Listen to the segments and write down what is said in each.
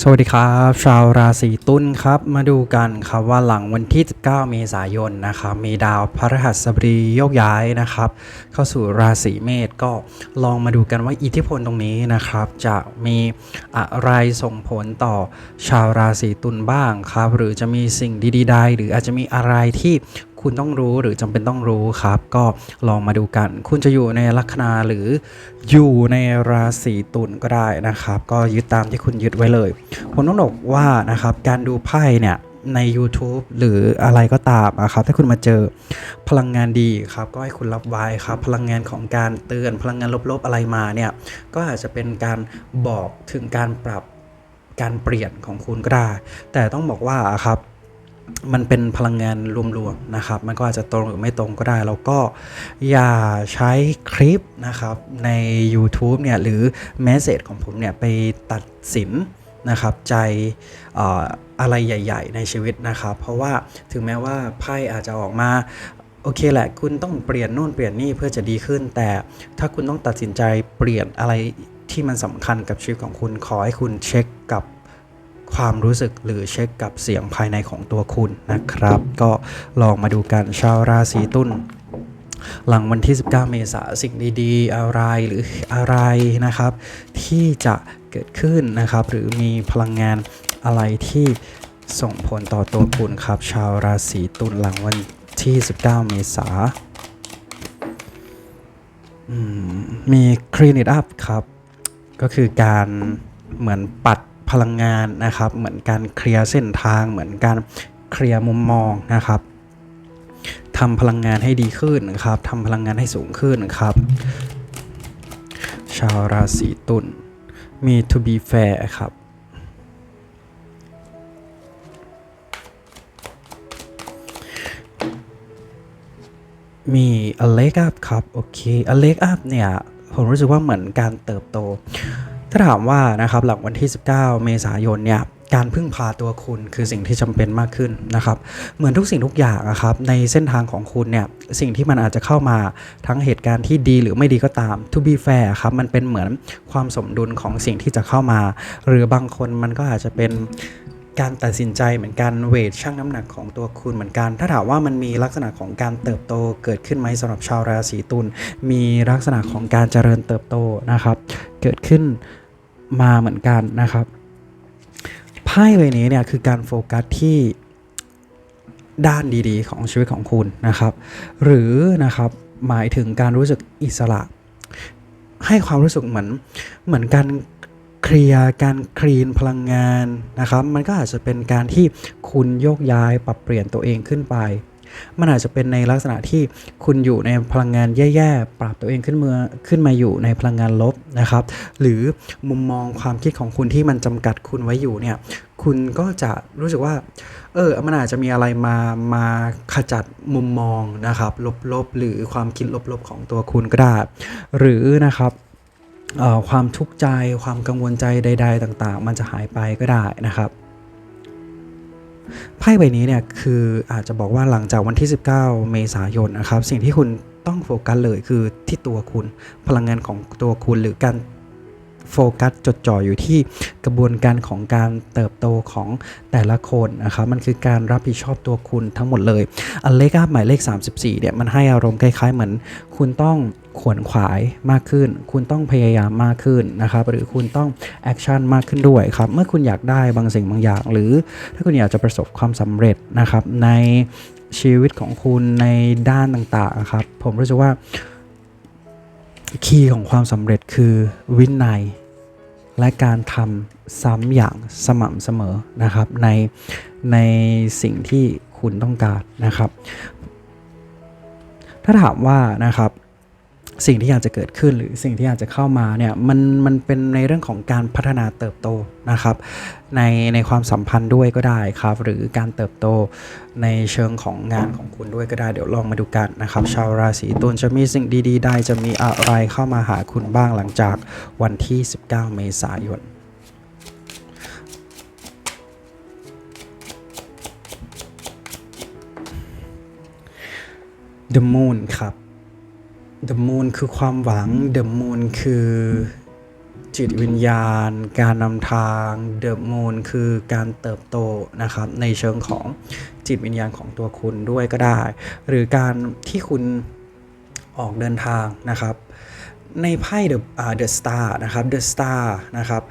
สวัสดีครับ ชาวราศีตุลครับ มาดูกันครับว่าหลังวันที่ 19 เมษายนนะครับมีดาวพฤหัสบดีโยกย้ายนะครับ เข้าสู่ราศีเมษก็ลองมาดูกันว่าอิทธิพลตรงนี้นะครับ จะมีอะไรส่งผลต่อชาวราศีตุลบ้างครับ หรือจะมีสิ่งดีๆใดหรืออาจจะมีอะไรที่ คุณต้องรู้หรือจำเป็นต้องรู้ครับ ก็ลองมาดูกัน คุณจะอยู่ในลัคนาหรืออยู่ในราศีตุลก็ได้นะครับ ก็ยึดตามที่คุณยึดไว้เลยผมต้องบอกว่านะครับการดูไพ่เนี่ยใน YouTube หรืออะไรก็ตามนะครับ ถ้าคุณมาเจอพลังงานดีครับ ก็ให้คุณรับไว้ครับ พลังงานของการเตือนพลังงานลบๆอะไรมาเนี่ย ก็อาจจะเป็นการบอกถึงการปรับการเปลี่ยนของคุณก็ได้ แต่ต้องบอกว่าครับ มันเป็นพลังงานรวมๆนะครับ มันก็อาจจะตรงหรือไม่ตรงก็ได้ แล้วก็อย่าใช้คลิปนะครับใน YouTube เนี่ยหรือแมสเซจของผมเนี่ยไปตัดสินนะครับใจอออะไรใหญ่ ๆ ในชีวิตนะครับ เพราะว่าถึงแม้ว่าไพ่อาจจะออกมาโอเคแหละ คุณต้องเปลี่ยนนู่นเปลี่ยนนี่เพื่อจะดีขึ้น แต่ถ้าคุณต้องตัดสินใจเปลี่ยนอะไรที่มันสำคัญกับชีวิตของคุณขอให้คุณเช็ค ความรู้สึกหรือเช็คกับเสียงภายในของตัวคุณนะครับ ก็ลองมาดูกันชาวราศีตุลหลังวันที่ 19 เมษายนสิ่งดี ๆ อะไรหรืออะไรนะครับ ที่จะเกิดขึ้นนะครับ หรือมีพลังงานอะไรที่ส่งผลต่อตัวคุณครับ ชาวราศีตุลหลังวันที่ 19 เมษายนอืมมี clean it up ครับ ก็คือการเหมือนปัด พลังงานนะครับ เหมือนการเคลียร์เส้นทาง เหมือนการเคลียร์มุมมองนะครับทำพลังงานให้ดีขึ้นนะครับทำพลังงานให้สูงขึ้นครับ ชาวราศีตุลมี to be fair ครับมี a leg up ครับ โอเค a leg up เนี่ย ผมรู้สึกว่าเหมือนการเติบโต ถ้าถามว่านะครับหลังวันที่ 19 เมษายนเนี่ยการพึ่งพาตัวคุณคือสิ่งที่จำเป็นมากขึ้นนะครับ เหมือนทุกสิ่งทุกอย่างอะครับในเส้นทางของคุณเนี่ยสิ่งที่มันอาจจะเข้ามาทั้งเหตุการณ์ที่ดีหรือไม่ดีก็ตาม to be fair ครับมันเป็นเหมือนความสมดุลของสิ่งที่จะเข้ามา หรือบางคนมันก็อาจจะเป็นการตัดสินใจเหมือนกันเวทชั่งน้ำหนักของตัวคุณเหมือนกัน ถ้าถามว่ามันมีลักษณะของการเติบโตเกิดขึ้นไหมสำหรับชาวราศีตุลมีลักษณะของการเจริญเติบโตนะครับ เกิดขึ้น มาเหมือนกันนะครับไพ่ใบนี้เนี่ยคือการโฟกัสที่ด้านดีๆ ของชีวิตของคุณนะครับ หรือนะครับหมายถึงการรู้สึกอิสระ ให้ความรู้สึกเหมือนเหมือนการเคลียร์การคลีนพลังงานนะครับ มันก็อาจจะเป็นการที่คุณโยกย้ายปรับเปลี่ยนตัวเองขึ้นไป มันอาจจะเป็นในลักษณะที่คุณอยู่ในพลังงานแย่ๆ ปรับตัวเองขึ้นมาขึ้นมาอยู่ในพลังงานลบนะครับ หรือมุมมองความคิดของคุณที่มันจำกัดคุณไว้อยู่เนี่ย คุณก็จะรู้สึกว่า เออ มันอาจจะมีอะไรมา มาขจัดมุมมองนะครับ ลบๆ หรือความคิดลบๆ ของตัวคุณก็ได้ หรือนะครับความทุกข์ใจ ความกังวลใจใด ๆ ต่าง ๆ มันจะหายไปก็ได้นะครับ ไพ่ใบนี้เนี่ยคืออาจจะบอกว่าหลังจากวันที่ 19 เมษายนนะครับ สิ่งที่คุณต้องโฟกัสเลยคือที่ตัวคุณพลังงานของตัวคุณหรือการโฟกัสจดจ่ออยู่ที่กระบวนการของการเติบโตของแต่ละคนนะครับมันคือการรับผิดชอบตัวคุณทั้งหมดเลย อันเลขอัพหมายเลข 34เนี่ยมันให้อารมณ์คล้ายๆเหมือน คุณต้อง ขวนขวายมากขึ้น คุณต้องพยายามมากขึ้นนะครับหรือคุณต้องแอคชั่นมากขึ้นด้วยครับเมื่อคุณอยากได้บางสิ่งบางอย่าง หรือถ้าคุณอยากจะประสบความสำเร็จนะครับในชีวิตของคุณในด้านต่างๆครับผมรู้สึกว่าคีย์ของความสำเร็จคือวินัยและการทำซ้ำอย่างสม่ำเสมอนะครับ ในในสิ่งที่คุณต้องการนะครับ ถ้าถามว่านะครับ สิ่งที่อยากจะเกิดขึ้นหรือสิ่งที่อยากจะเข้ามาเนี่ยมันมันเป็นในเรื่องของการพัฒนาเติบโตนะครับในในความสัมพันธ์ด้วยก็ได้ครับ หรือการเติบโตในเชิงของงานของคุณด้วยก็ได้เดี๋ยวลองมาดูกันนะครับ ชาวราศีตุลจะมีสิ่งดีๆ ได้จะมีอะไรเข้ามาหาคุณบ้างหลังจากวันที่ 19 เมษายน The Moon ครับ The Moon คือความหวัง The Moon คือจิตวิญญาณ การนำทางเด e m มูนคือการเติบโตนะครับ ในเชิงของจิตวิญญาณของตัวคุณด้วยก็ได้ หรือการที่คุณออกเดินทางนะครับ ในไพ่ The The Star นะครับ The Star นะครับ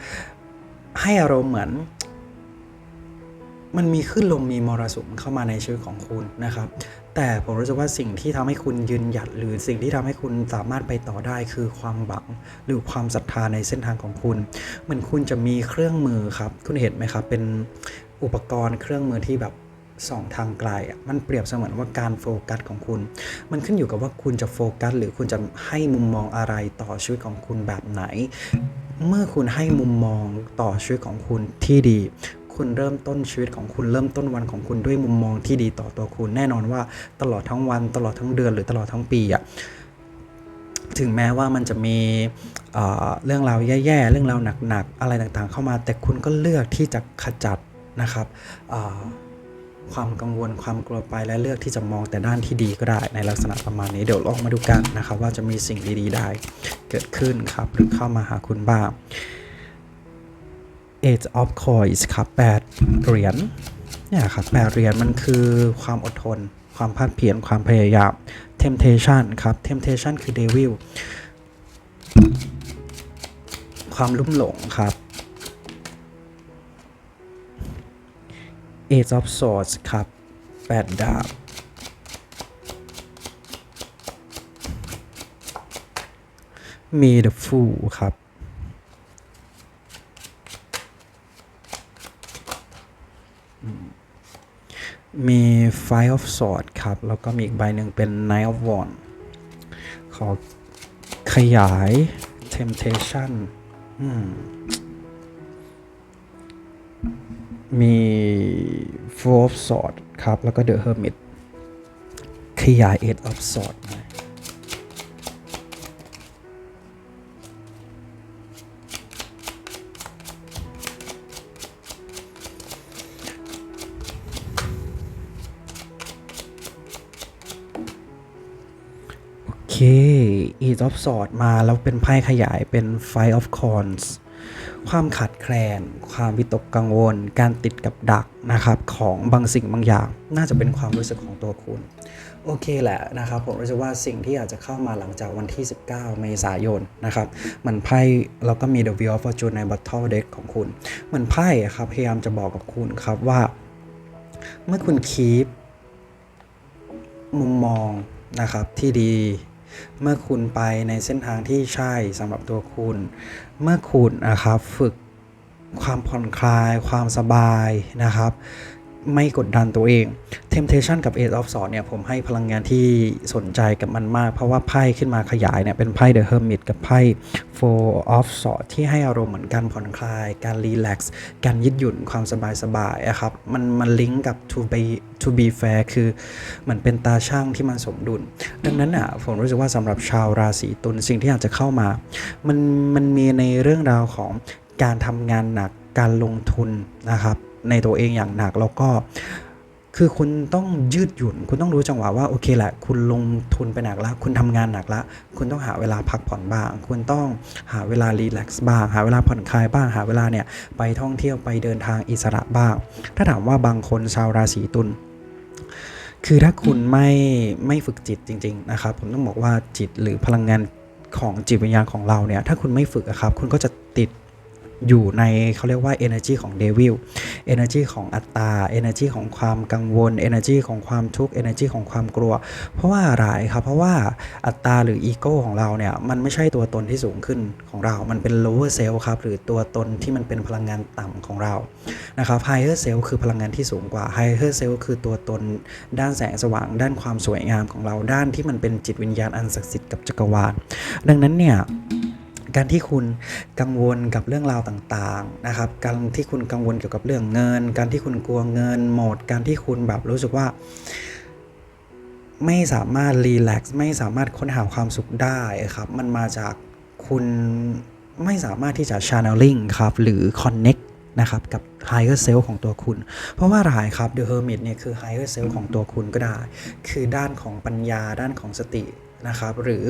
ให้อารมณ์เหมือนมันมีขึ้นลมมีมรสุมเข้ามาในชีวิตของคุณนะครับ แต่ผมรู้สึกว่าสิ่งที่ทำให้คุณยืนหยัด หรือสิ่งที่ทำให้คุณสามารถไปต่อได้คือความหวังหรือความศรัทธาในเส้นทางของคุณเหมือนคุณจะมีเครื่องมือครับ คุณเห็นไหมครับ เป็นอุปกรณ์เครื่องมือที่แบบสองทางไกลอะมันเปรียบเสมือนว่าการโฟกัสของคุณ มันขึ้นอยู่กับว่าคุณจะโฟกัส หรือคุณจะให้มุมมองอะไรต่อชีวิตของคุณแบบไหน เมื่อคุณให้มุมมองต่อชีวิตของคุณที่ดี คุณเริ่มต้นชีวิตของคุณเริ่มต้นวันของคุณด้วยมุมมองที่ดีต่อตัวคุณ แน่นอนว่าตลอดทั้งวันตลอดทั้งเดือนหรือตลอดทั้งปีอะถึงแม้ว่ามันจะมีเเรื่องราวแย่ๆ เรื่องราวหนักๆ อะไรต่างๆ เข้ามา แต่คุณก็เลือกที่จะขจัดนะครับความกังวลความกลัวไปและเลือกที่จะมองแต่ด้านที่ดีก็ได้ ในลักษณะประมาณนี้เดี๋ยวลองมาดูกันนะครับ ว่าจะมีสิ่งดีๆได้เกิดขึ้นครับหรือเข้ามาหาคุณบ้าง Age of Coins ครับ8เหรียญเนี่ยครับ8เหรียญมันคือความอดทน ความภาคเพียรความพยายาม Temptation ครับ Temptation คือ Devil ความลุ่มหลงครับ Age of Swords ครับ8ดาบ มี The Fool ครับ มี Five of Swords ครับ แล้วก็มีอีกใบหนึ่งเป็น Knight of Wands ขอขยาย Temptation มี Four of Swords ครับ แล้วก็ The Hermit ขยาย Eight of Swords หน่อยโอเค Eight of Sword มาแล้วเป็นไพ่ขยายเป็น Five of Coins ความขาดแคลน ความวิตกกังวล การติดกับดักนะครับของบางสิ่งบางอย่าง น่าจะเป็นความรู้สึกของตัวคุณ โอเคแหละนะครับ ผมรู้สึกว่าสิ่งที่อาจจะเข้ามาหลังจากวันที่ 19 เมษายนนะครับมันไพ่เราก็มี The Wheel of Fortune ใน Battle Deck ของคุณ เหมือนไพ่ครับพยายามจะบอกกับคุณครับว่า เมื่อคุณคีปมุมมองนะครับที่ดี เมื่อคุณไปในเส้นทางที่ใช่สำหรับตัวคุณ เมื่อคุณนะครับฝึกความผ่อนคลายความสบายนะครับ ไม่กดดันตัวเอง Temptation กับ Eight of Swords เนี่ยผมให้พลังงานที่สนใจกับมันมาก เพราะว่าไพ่ขึ้นมาขยายเนี่ยเป็นไพ่ The Hermit กับไพ่ Four of Swords ที่ให้อารมณ์เหมือนการผ่อนคลาย การรีแลกซ์การยืดหยุ่นความสบายสบายๆอะครับมันมันลิงก์กับ to be to be fair คือเหมือนเป็นตาช่างที่มันสมดุล ดังนั้นอะผมรู้สึกว่าสำหรับชาวราศีตุลสิ่งที่อาจจะเข้ามา มันมันมีในเรื่องราวของการทำงานหนักการลงทุนนะครับ ในตัวเองอย่างหนักแล้วก็คือคุณต้องยืดหยุ่น คุณต้องรู้จังหวะว่าโอเคแหละ คุณลงทุนไปหนักแล้วคุณทำงานหนักแล้วคุณต้องหาเวลาพักผ่อนบ้าง คุณต้องหาเวลารีแลกซ์บ้าง หาเวลาผ่อนคลายบ้าง หาเวลาเนี่ยไปท่องเที่ยวไปเดินทางอิสระบ้าง ถ้าถามว่าบางคนชาวราศีตุลคือถ้าคุณไม่ไม่ฝึกจิตจริง ๆ นะครับ ผมต้องบอกว่าจิตหรือพลังงานของจิตวิญญาณของเราเนี่ย ถ้าคุณไม่ฝึกอะครับ คุณก็จะติด อยู่ในเขาเรียกว่า energy ของ devil energy ของอัตตา energy ของความกังวล energy ของความทุกข์ energy ของความกลัว เพราะว่าอะไรครับเพราะว่าอัตตาหรือ ego ของเราเนี่ยมันไม่ใช่ตัวตนที่สูงขึ้นของเรา มันเป็น lower self ครับหรือตัวตนที่มันเป็นพลังงานต่ำของเรานะครับ higher self คือพลังงานที่สูงกว่า higher self คือตัวตนด้านแสงสว่าง ด้านความสวยงามของเราด้านที่มันเป็นจิตวิญญาณอันศักดิ์สิทธิ์กับจักรวาลดังนั้นเนี่ย การที่คุณกังวลกับเรื่องราวต่างๆนะครับ การที่คุณกังวลเกี่ยวกับเรื่องเงิน การที่คุณกลัวเงินหมด การที่คุณแบบรู้สึกว่า ไม่สามารถรีแลกซ์ไม่สามารถค้นหาความสุขได้ครับ มันมาจากคุณไม่สามารถที่จะ channeling ครับหรือ connect นะครับกับ higher self ของตัวคุณ เพราะว่าอะไรครับ the hermit เนี่ยคือ higher self ของตัวคุณก็ได้ คือด้านของปัญญาด้านของสติ นะครับ หรือ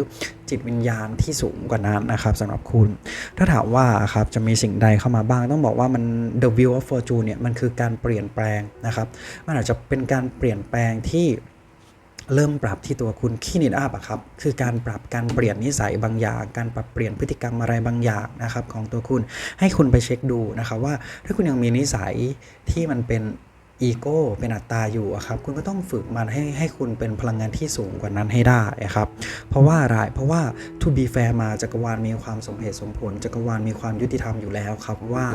จิตวิญญาณที่สูงกว่านั้นนะครับสำหรับคุณ ถ้าถามว่าครับจะมีสิ่งใดเข้ามาบ้าง ต้องบอกว่ามัน the wheel of fortune เนี่ยมันคือการเปลี่ยนแปลงนะครับ มันอาจจะเป็นการเปลี่ยนแปลงที่เริ่มปรับที่ตัวคุณขี้นิดอัพอะครับ คือการปรับการเปลี่ยนนิสัยบางอย่าง การปรับเปลี่ยนพฤติกรรมอะไรบางอย่างนะครับของตัวคุณ ให้คุณไปเช็คดูนะครับว่าถ้าคุณยังมีนิสัยที่มันเป็น อีโก้เป็นอัตตาอยู่ครับคุณก็ต้องฝึกมันให้ให้คุณเป็นพลังงานที่สูงกว่านั้นให้ได้ครับเพราะว่าอะไรเพราะว่า to be fair มาจักรวาลมีความสมเหตุสมผลจักรวาลมีความยุติธรรมอยู่แล้วครับว่า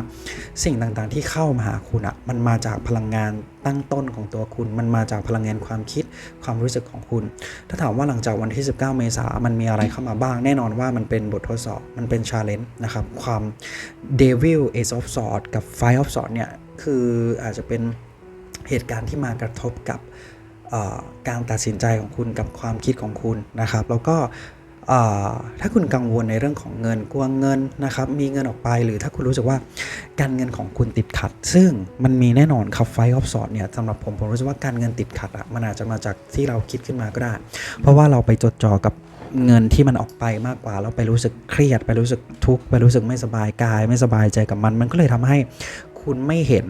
สิ่งต่างๆที่เข้ามาหาคุณอะมันมาจากพลังงานตั้งต้นของตัวคุณ มันมาจากพลังงานความคิดความรู้สึกของคุณ ถ้าถามว่าหลังจากวันที่ 19 เมษามันมีอะไรเข้ามาบ้าง แน่นอนว่ามันเป็นบททดสอบ มันเป็นชาเลนจ์นะครับ ความ Devil Ace of Swords กับ Five of Swords เนี่ย คืออาจจะเป็น เหตุการณ์ที่มากระทบกับการตัดสินใจของคุณกับความคิดของคุณนะครับ แล้วก็ถ้าคุณกังวลในเรื่องของเงินกลัวเงินนะครับ มีเงินออกไปหรือถ้าคุณรู้สึกว่าการเงินของคุณติดขัด ซึ่งมันมีแน่นอนครับไฟออฟสอดเนี่ยสำหรับผมผมรู้สึกว่าการเงินติดขัดอะมันอาจจะมาจากที่เราคิดขึ้นมาก็ได้ เพราะว่าเราไปจดจ่อกับเงินที่มันออกไปมากกว่าแล้วไปรู้สึกเครียด ไปรู้สึกทุกข์ไปรู้สึกไม่สบายกาย ไม่สบายใจกับมัน มันก็เลยทำให้ คุณไม่เห็น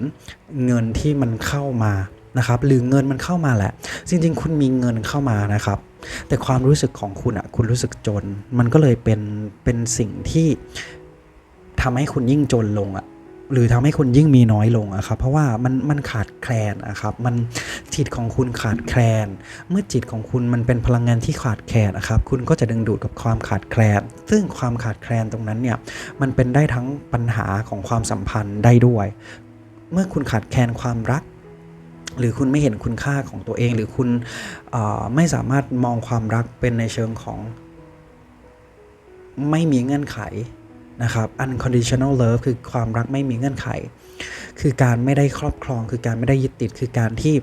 เงินที่มันเข้ามานะครับ หรือเงินมันเข้ามาแหละ จริง ๆ คุณมีเงินเข้ามานะครับ แต่ความรู้สึกของคุณอะคุณรู้สึกจน มันก็เลยเป็นเป็นสิ่งที่ทำให้คุณยิ่งจนลงอะ หรือทำให้คุณยิ่งมีน้อยลงอะครับเพราะว่ามันมันขาดแคลนอะครับมันจิตของคุณขาดแคลน เมื่อจิตของคุณมันเป็นพลังงานที่ขาดแคลนนะครับคุณก็จะดึงดูดกับความขาดแคลน ซึ่งความขาดแคลนตรงนั้นเนี่ยมันเป็นได้ทั้งปัญหาของความสัมพันธ์ได้ด้วย เมื่อคุณขาดแคลนความรักหรือคุณไม่เห็นคุณค่าของตัวเอง หรือคุณไม่สามารถมองความรักเป็นในเชิงของไม่มีเงื่อนไข นะครับ unconditional love คือความรักไม่มีเงื่อนไข คือการไม่ได้ครอบครอง คือการไม่ได้ยึดติด คือการที่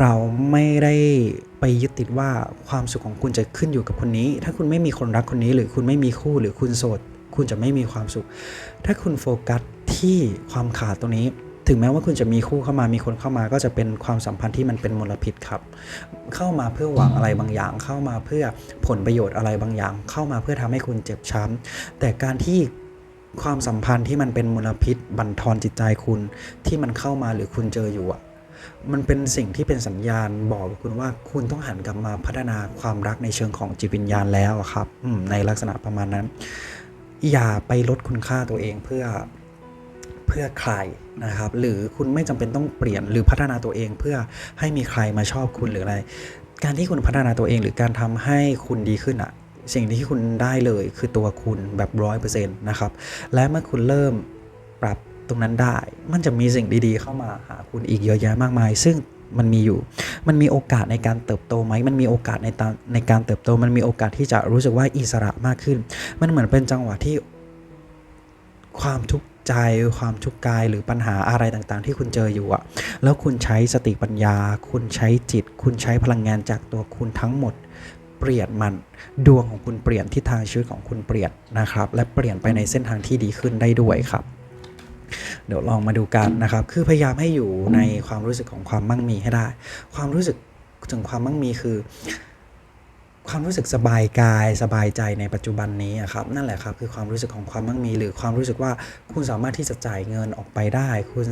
เราไม่ได้ไปยึดติดว่าความสุขของคุณจะขึ้นอยู่กับคนนี้ ถ้าคุณไม่มีคนรักคนนี้ หรือคุณไม่มีคู่ หรือคุณโสด คุณจะไม่มีความสุข ถ้าคุณโฟกัสที่ความขาดตรงนี้ ถึงแม้ว่าคุณจะมีคู่เข้ามามีคนเข้ามาก็จะเป็นความสัมพันธ์ที่มันเป็นมลพิษครับ เข้ามาเพื่อหวังอะไรบางอย่าง เข้ามาเพื่อผลประโยชน์อะไรบางอย่าง เข้ามาเพื่อทำให้คุณเจ็บช้ำแต่การที่ความสัมพันธ์ที่มันเป็นมลพิษบั่นทอนจิตใจคุณที่มันเข้ามาหรือคุณเจออยู่อะมันเป็นสิ่งที่เป็นสัญญาณบอกคุณว่าคุณต้องหันกลับมาพัฒนาความรักในเชิงของจิตวิญญาณแล้วครับในลักษณะประมาณนั้น อย่าไปลดคุณค่าตัวเองเพื่อเพื่อใคร นะครับ หรือคุณไม่จำเป็นต้องเปลี่ยนหรือพัฒนาตัวเองเพื่อให้มีใครมาชอบคุณหรืออะไร การที่คุณพัฒนาตัวเองหรือการทำให้คุณดีขึ้นอะสิ่งที่คุณได้เลยคือตัวคุณแบบร้อยเปอร์เซ็นต์นะครับ และเมื่อคุณเริ่มปรับตรงนั้นได้ มันจะมีสิ่งดีๆ เข้ามาหาคุณอีกเยอะแยะมากมาย ซึ่งมันมีอยู่ มันมีโอกาสในการเติบโตไหม มันมีโอกาสในในการเติบโต มันมีโอกาสที่จะรู้สึกว่าอิสระมากขึ้น มันเหมือนเป็นจังหวะที่ความทุกข์ ใจความทุกข์กายหรือปัญหาอะไรต่างๆ ที่คุณเจออยู่อะแล้วคุณใช้สติปัญญา คุณใช้จิต คุณใช้พลังงานจากตัวคุณทั้งหมดเปลี่ยนมันดวงของคุณเปลี่ยนทิศทางชีวิตของคุณเปลี่ยนนะครับ และเปลี่ยนไปในเส้นทางที่ดีขึ้นได้ด้วยครับ เดี๋ยวลองมาดูกันนะครับ คือพยายามให้อยู่ในความรู้สึกของความมั่งมีให้ได้ ความรู้สึกถึงความมั่งมีคือ ความรู้สึกสบายกายสบายใจในปัจจุบันนี้อะครับนั่นแหละครับคือความรู้สึกของความมั่งมี หรือความรู้สึกว่าคุณสามารถที่จะจ่ายเงินออกไปได้ คุณ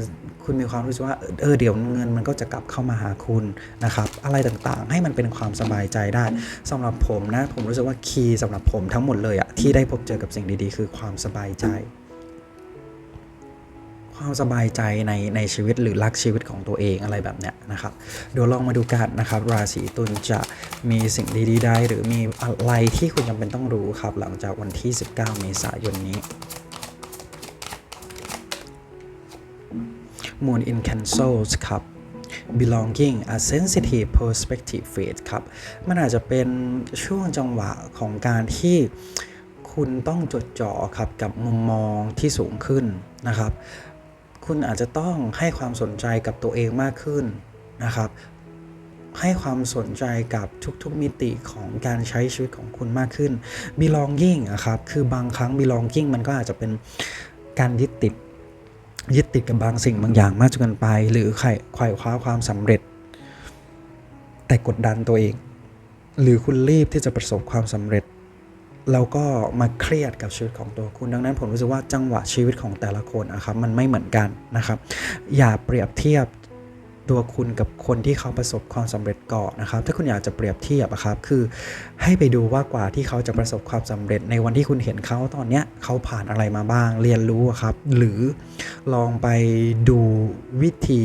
คุณมีความรู้สึกว่าเออเดี๋ยวเงินมันก็จะกลับเข้ามาหาคุณนะครับอะไรต่างๆ ให้มันเป็นความสบายใจได้สำหรับผมนะผมรู้สึกว่าคีย์สำหรับผมทั้งหมดเลยอะที่ได้พบเจอกับสิ่งดีๆ คือความสบายใจ ความสบายใจในในชีวิตหรือรักชีวิตของตัวเองอะไรแบบเนี้ยนะครับเดี๋ยวลองมาดูกันนะครับ ราศีตุลจะมีสิ่งดีๆได้ หรือมีอะไรที่คุณจำเป็นต้องรู้ครับ หลังจากวันที่ 19 เมษายนนี้ Moon in Cancers ครับ belonging a sensitive perspective phase ครับ มันอาจจะเป็นช่วงจังหวะของการที่คุณต้องจดจ่อครับกับมุมมองที่สูงขึ้นนะครับ คุณอาจจะต้องให้ความสนใจกับตัวเองมากขึ้นนะครับ ให้ความสนใจกับทุกๆมิติของการใช้ชีวิตของคุณมากขึ้น belonging อะครับ คือบางครั้ง belonging มันก็อาจจะเป็นการยึดติดยึดติดกับบางสิ่งบางอย่างมากจนเกินไป หรือไขว่ไขว่คว้าความสำเร็จ แต่กดดันตัวเอง หรือคุณรีบที่จะประสบความสำเร็จ แล้วก็มาเครียดกับชีวิตของตัวคุณ ดังนั้นผมรู้สึกว่าจังหวะชีวิตของแต่ละคนนะครับมันไม่เหมือนกันนะครับ อย่าเปรียบเทียบตัวคุณกับคนที่เขาประสบความสำเร็จก่อนนะครับ ถ้าคุณอยากจะเปรียบเทียบอะครับ คือให้ไปดูว่ากว่าที่เขาจะประสบความสำเร็จ ในวันที่คุณเห็นเขาตอนเนี้ยเขาผ่านอะไรมาบ้าง เรียนรู้อะครับ หรือลองไปดูวิธี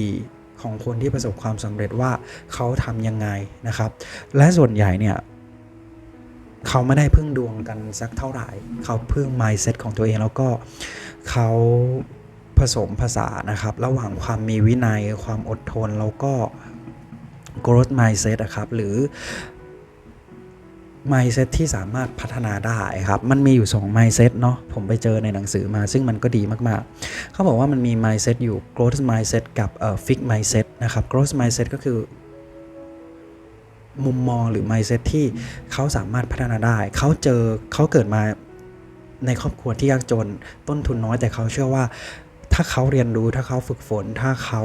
ของคนที่ประสบความสำเร็จว่าเขาทำยังไงนะครับ และส่วนใหญ่เนี่ย เขาไม่ได้พึ่งดวงกันสักเท่าไหร่ เขาพึ่ง mindset ของตัวเองแล้วก็เขาผสมผสานนะครับ ระหว่างความมีวินัยความอดทนแล้วก็ growth mindset นะครับ หรือ mindset ที่สามารถพัฒนาได้ครับ มันมีอยู่ 2 mindset เนาะผมไปเจอในหนังสือมา ซึ่งมันก็ดีมากๆ เขาบอกว่ามันมี mindset อยู่ growth mindset กับเอ่อ fix mindset นะครับ growth mindset ก็คือ มุมมองหรือ mindset ที่เขาสามารถพัฒนาได้ เขาเจอเขาเกิดมาในครอบครัวที่ยากจนต้นทุนน้อย แต่เขาเชื่อว่า ถ้าเขาเรียนรู้ถ้าเขาฝึกฝน ถ้าเขา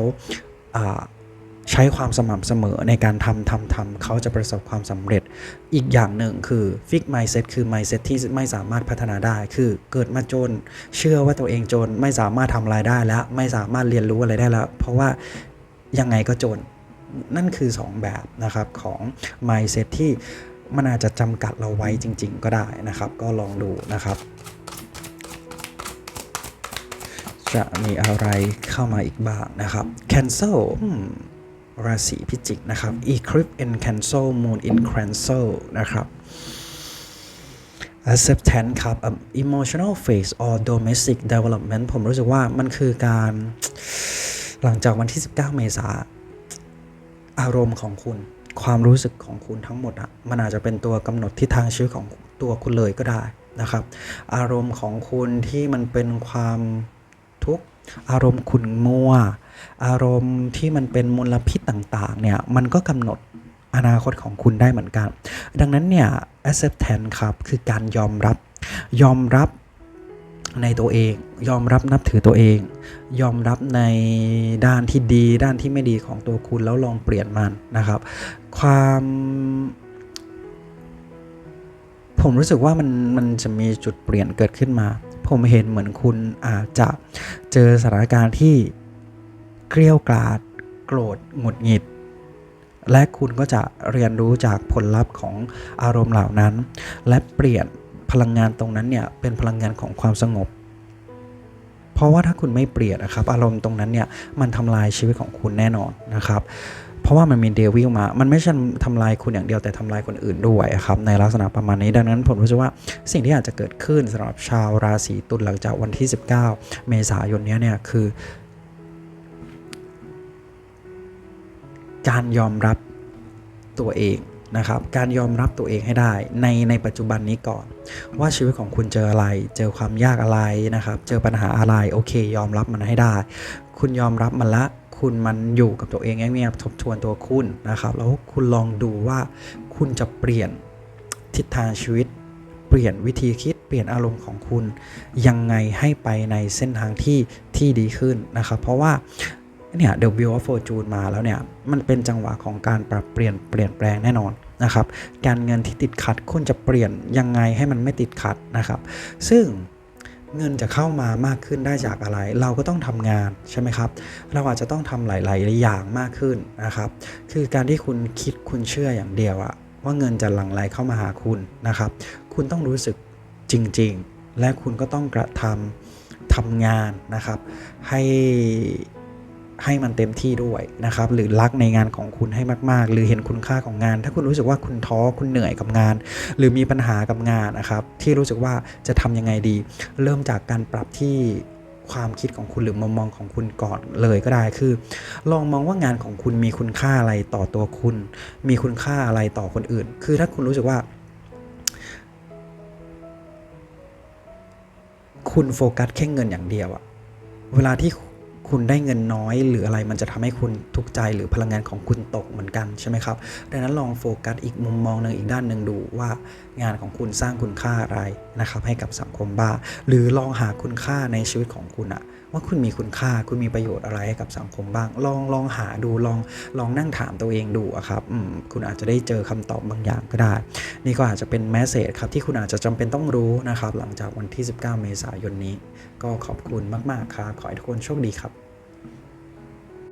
ใช้ความสม่ำเสมอในการทำทำทำเขาจะประสบความสำเร็จ อีกอย่างหนึ่งคือ fix mindset คือ mindset ที่ไม่สามารถพัฒนาได้ คือเกิดมาจน เชื่อว่าตัวเองจนไม่สามารถทำอะไรได้แล้ว ไม่สามารถเรียนรู้อะไรได้แล้ว เพราะว่ายังไงก็จน นั่นคือ 2 แบบนะครับของ mindset ที่มันอาจจะจำกัดเราไว้จริง ๆ ก็ได้นะครับ ก็ลองดูนะครับ จะมีอะไรเข้ามาอีกบ้างนะครับ cancel อืมราศีพิจิกนะครับ eclipse in cancel moon in cancel นะครับ acceptance ครับ emotional phase or domestic development ผมรู้สึกว่ามันคือการหลังจากวันที่ 19 เมษา อารมณ์ของคุณ ความรู้สึกของคุณทั้งหมดอะมันอาจจะเป็นตัวกำหนดทิศทางชีวิตของตัวคุณเลยก็ได้นะครับ อารมณ์ของคุณที่มันเป็นความทุกข์อารมณ์ขุ่นมัว อารมณ์ที่มันเป็นมลพิษต่างๆเนี่ยมันก็กำหนดอนาคตของคุณได้เหมือนกัน ดังนั้นเนี่ย acceptance ครับ คือการยอมรับ ยอมรับ ในตัวเอง ยอมรับนับถือตัวเอง ยอมรับในด้านที่ดี ด้านที่ไม่ดีของตัวคุณแล้วลองเปลี่ยนมันนะครับ ความผมรู้สึกว่ามันมันจะมีจุดเปลี่ยนเกิดขึ้นมา ผมเห็นเหมือนคุณอาจจะเจอสถานการณ์ที่เกลี้ยวกราด โกรธหงุดหงิด และคุณก็จะเรียนรู้จากผลลัพธ์ของอารมณ์เหล่านั้น และเปลี่ยน พลังงานตรงนั้นเนี่ยเป็นพลังงานของความสงบ เพราะว่าถ้าคุณไม่เปลี่ยนนะครับ อารมณ์ตรงนั้นเนี่ยมันทำลายชีวิตของคุณแน่นอนนะครับ เพราะว่ามันมีเดวิลมา มันไม่ใช่ทำลายคุณอย่างเดียวแต่ทำลายคนอื่นด้วยอะครับในลักษณะประมาณนี้ดังนั้นผมรู้สึกว่าสิ่งที่อาจจะเกิดขึ้นสำหรับชาวราศีตุลหลังจากวันที่ 19 เมษายนเนี้เนี่ยคือ การยอมรับตัวเอง นะครับ การยอมรับตัวเองให้ได้ในในปัจจุบันนี้ก่อน ว่าชีวิตของคุณเจออะไร เจอความยากอะไรนะครับ เจอปัญหาอะไรโอเค ยอมรับมันให้ได้ คุณยอมรับมันละคุณมันอยู่กับตัวเองเงียบๆทบทวนตัวคุณนะครับ แล้วคุณลองดูว่าคุณจะเปลี่ยนทิศทางชีวิต เปลี่ยนวิธีคิด เปลี่ยนอารมณ์ของคุณยังไงให้ไปในเส้นทางที่ที่ดีขึ้นนะครับ เพราะว่าเนี่ย The Wheel of Fortune มาแล้วเนี่ย มันเป็นจังหวะของการปรับเปลี่ยนเปลี่ยนแปลงแน่นอน นะครับการเงินที่ติดขัดคุณจะเปลี่ยนยังไงให้มันไม่ติดขัดนะครับ ซึ่งเงินจะเข้ามามากขึ้นได้จากอะไร เราก็ต้องทำงานใช่ไหมครับ เราอาจจะต้องทำหลาย ๆ อย่างมากขึ้นนะครับ คือการที่คุณคิดคุณเชื่ออย่างเดียวอะว่าเงินจะหลั่งไหลเข้ามาหาคุณนะครับ คุณต้องรู้สึกจริง ๆ และคุณก็ต้องกระทำทำงานนะครับ ให้ ให้มันเต็มที่ด้วยนะครับ หรือรักในงานของคุณให้มาก ๆ หรือเห็นคุณค่าของงาน ถ้าคุณรู้สึกว่าคุณท้อคุณเหนื่อยกับงาน หรือมีปัญหากับงานนะครับ ที่รู้สึกว่าจะทำยังไงดี เริ่มจากการปรับที่ความคิดของคุณหรือมุมมองของคุณก่อนเลยก็ได้คือ ลองมองว่างานของคุณมีคุณค่าอะไรต่อตัวคุณ มีคุณค่าอะไรต่อคนอื่น คือถ้าคุณรู้สึกว่า คุณโฟกัสแค่เงินอย่างเดียวอะเวลาที่ คุณได้เงินน้อย หรืออะไรมันจะทำให้คุณทุกข์ใจหรือพลังงานของคุณตกเหมือนกันใช่ไหมครับดังนั้นลองโฟกัสอีกมุมมองหนึ่งอีกด้านหนึ่งดูว่างานของคุณสร้างคุณค่าอะไรนะครับให้กับสังคมบ้างหรือลองหาคุณค่าในชีวิตของคุณอะ ว่าคุณมีคุณค่าคุณมีประโยชน์อะไรให้กับสังคมบ้าง ลองลองหาดูลองลองนั่งถามตัวเองดูครับคุณอาจจะได้เจอคำตอบบางอย่างก็ได้ นี่ก็อาจจะเป็นแมสเซจครับที่คุณอาจจะจำเป็นต้องรู้นะครับ หลังจากวันที่ 19 เมษายนนี้ ก็ขอบคุณมาก ๆ ครับ ขอให้ทุกคนโชคดีครับ